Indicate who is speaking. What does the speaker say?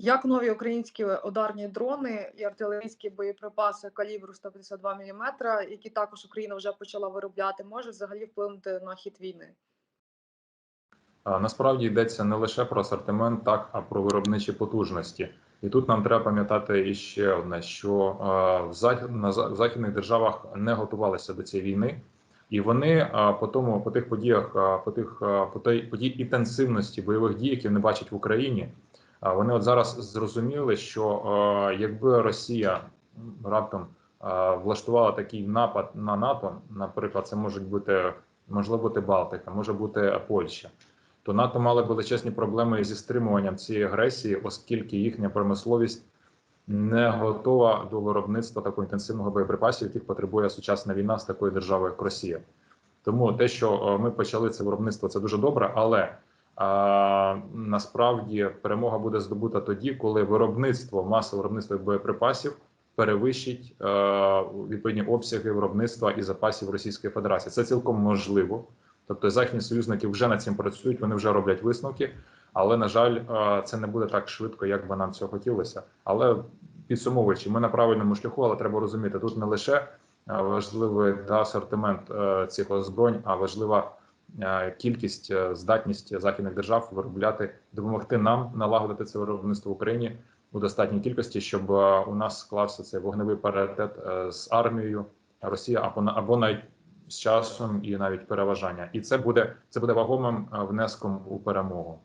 Speaker 1: Як нові українські ударні дрони і артилерійські боєприпаси калібру 152 мм, які також Україна вже почала виробляти, можуть взагалі вплинути на хід війни?
Speaker 2: Насправді йдеться не лише про асортимент, так а про виробничі потужності. І тут нам треба пам'ятати іще одне: що в західних державах не готувалися до цієї війни, і вони по тому, по тих подіях, по тих по тій інтенсивності бойових дій, які вони бачать в Україні, вони от зараз зрозуміли, що е, якби Росія раптом е, влаштувала такий напад на НАТО, наприклад, це можуть бути можливо бути Балтика, може бути Польща то НАТО мали величезні проблеми зі стримуванням цієї агресії, оскільки їхня промисловість не готова до виробництва такого інтенсивного боєприпасів, яких потребує сучасна війна з такою державою, як Росія. Тому те, що е, ми почали це виробництво, це дуже добре, але а, насправді перемога буде здобута тоді, коли виробництво, масове виробництво боєприпасів перевищить е, відповідні обсяги виробництва і запасів Російської Федерації. Це цілком можливо. Тобто західні союзники вже над цим працюють, вони вже роблять висновки, але на жаль, е, це не буде так швидко, як би нам цього хотілося. Але підсумовуючи, ми на правильному шляху, але треба розуміти, тут не лише е, важливий асортимент е, цих озброєнь, а важлива кількість, е, здатність західних держав виробляти, допомогти нам налагодити це виробництво в Україні у достатній кількості, щоб е, у нас склався цей вогневий паритет е, з армією Росія або або навіть з часом і навіть переважання, і це буде це буде вагомим е, внеском у перемогу.